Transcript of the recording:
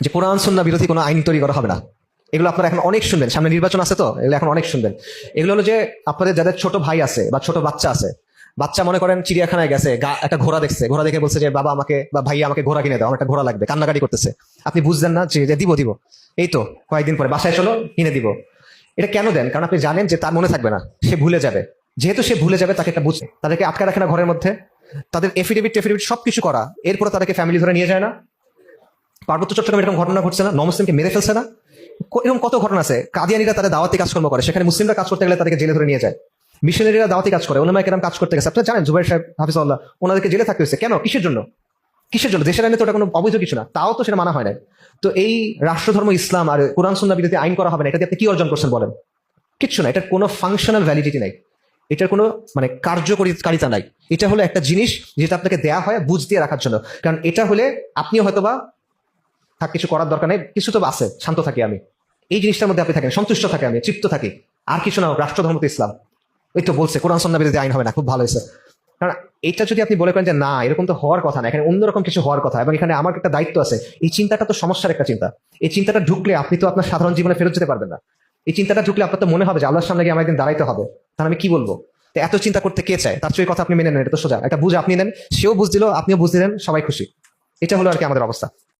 যে কোরআন সন্না বিরোধী কোনো আইন তৈরি করা হবে না। এগুলো আপনারা এখন অনেক শুনবেন। সামনে নির্বাচন আছে তো? এগুলো এখন অনেক শুনবেন। এগুলো হলো যে আপনাদের যাদের ছোট ভাই আছে বা ছোট বাচ্চা আছে, বাচ্চা মনে করেন চিড়িয়াখানায় গেছে একটা ঘোড়া দেখছে। ঘোড়া দেখে বলছে যে, বাবা আমাকে বা ভাই আমাকে ঘোড়া কিনে দাও, আমার একটা ঘোড়া লাগবে। কান্নাকাটি করতেছে। আপনি বুঝলেন না যে যে দিব দিব। এই তো, কয়েকদিন পরে বাসায় চলো, কিনে দিব। এটা কেন দেন? কারণ আপনি জানেন যে তার মনে থাকবে না। সে ভুলে যাবে। যেহেতু সে ভুলে যাবে, তাকে একটা বুঝে, তাদেরকে আটকা রাখে না ঘরের মধ্যে। তাদের এফিডেভিট টেফিডেভিট সবকিছু করা। এরপরে তাদেরকে ফ্যামিলি ধরে নিয়ে যায় না। পার্বত্য চট্টগ্রামে এরকম ঘটনা ঘটছে না? নমুসলিমকে মেরে ফেলছে না? এরকম কত ঘটনা আছে? কাদিয়ানিরা তাদের দাওয়াতি কাজকর্ম করে। সেখানে মুসলিমরা কাজ করতে গেলে তাদেরকে জেলে ধরে নিয়ে যায়। মিশনারিরা দাওয়াতি কাজ করে। ওনামায় কেরাম কাজ করতে গেছে। আপনারা জানেন, জুবাইর সাহেব হাফিজাল্লাহ ওনাদেরকে জেলে থাকতে হয়েছে। কেন? কিসের জন্য? কিসের জন্য? দেশের আইনে তো ওটা কোনো অবৈধ কিছু না। তাও তো সেটা মানা হয় না তো এই রাষ্ট্রধর্ম, ইসলাম আর কোরআন সুন্না বিরোধী আইন করা হবে না এটাতে আপনি কি অর্জন করছেন বলেন? কিচ্ছু না। এটার কোনো ফাংশনাল ভ্যালিডিটি নাই। এটার কোনো মানে কার্যকরিতা নাই। এটা হলো একটা জিনিস যেটা আপনাকে দেয়া হয় বুঝ দিয়ে রাখার জন্য। কারণ এটা হলে আপনিও হয়তোবা থাক, কিছু করার দরকার নেই, কিছু তো আছে, শান্ত থাকি আমি। এই জিনিসটার মধ্যে আপনি থাকেন, সন্তুষ্ট থাকে আমি, তৃপ্ত থাকি। আর কিছু না রাষ্ট্রধর্ম তো ইসলাম। ওই তো বলছে, কোরআন সন্না বিরোধী আইন হবে না, খুব ভালো হয়েছে। কারণ এটা যদি আপনি বলে করেন যে না, এরকম তো হওয়ার কথা না, এখানে অন্যরকম কিছু হওয়ার কথা, এবং এখানে আমার একটা দায়িত্ব আছে, এই চিন্তাটা তো সমস্যার একটা চিন্তা। এই চিন্তাটা ঢুকলে আপনি তো আপনার সাধারণ জীবনে ফেরত যেতে পারবেন না। এই চিন্তাটা ঢুকলে আপনার তো মনে হবে যে আল্লাহর সামনে গিয়ে আমার একদিন দাঁড়াইতে হবে। তাহলে আমি কি বলব? এত চিন্তা করতে কে চায়? তার চেয়ে কথা আপনি মেনে নেন, এটা তো সোজা। একটা বুঝ আপনি নেন, সেও বুঝ দিল, আপনিও বুঝ দিলেন, সবাই খুশি। এটা হলো আর কি আমাদের অবস্থা।